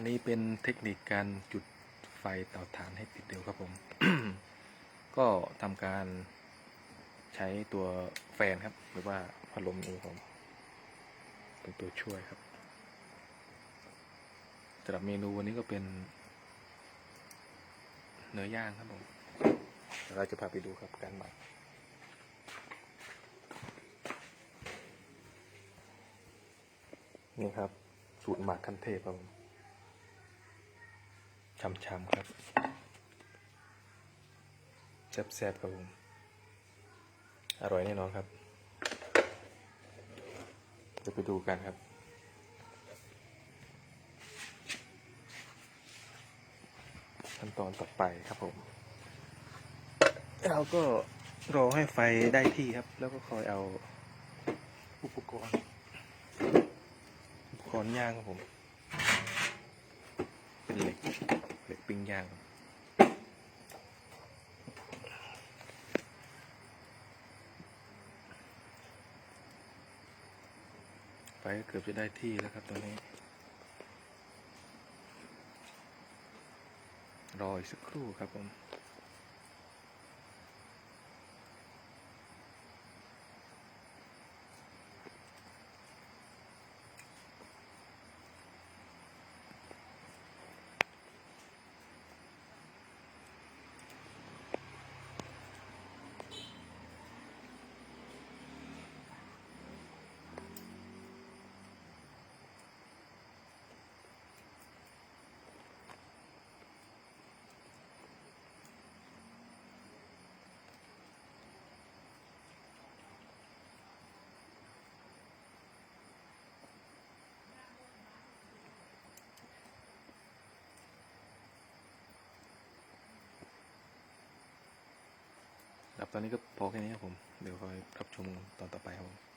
นนี้เป็นเทคนิคการจุดไฟเตาถ่านให้ติดเร็วครับผม ก็ทำการใช้ตัวแฟนครับ หรือว่าพัดลมนี้ผมเป็นตัวช่วยครับสำหรับเมนูวันนี้ก็เป็น เนื้อย่างครับผมเดี๋ยวเราจะพาไปดูครับการหมักนี่ครับ สูตรหมักขั้นเทพครับผม ช่ำๆครับแซ่บๆครับผม อร่อยแน่นอนครับเดี๋ยวไปดูกันครับขั้นตอนต่อไปครับผม เราก็รอให้ไฟได้ที่ครับ แล้วก็คอยเอาอุปกรณ์อุปกรณ์ย่างครับผม เป็นเหล็ก ปิ้งย่างไฟก็เกือบจะได้ที่แล้วครับตอนนี้ รออีกสักครู่ครับผม ครับตอนนี้ก็พอแค่นี้ครับผม เดี๋ยวคอยรับชมตอนต่อไปครับผม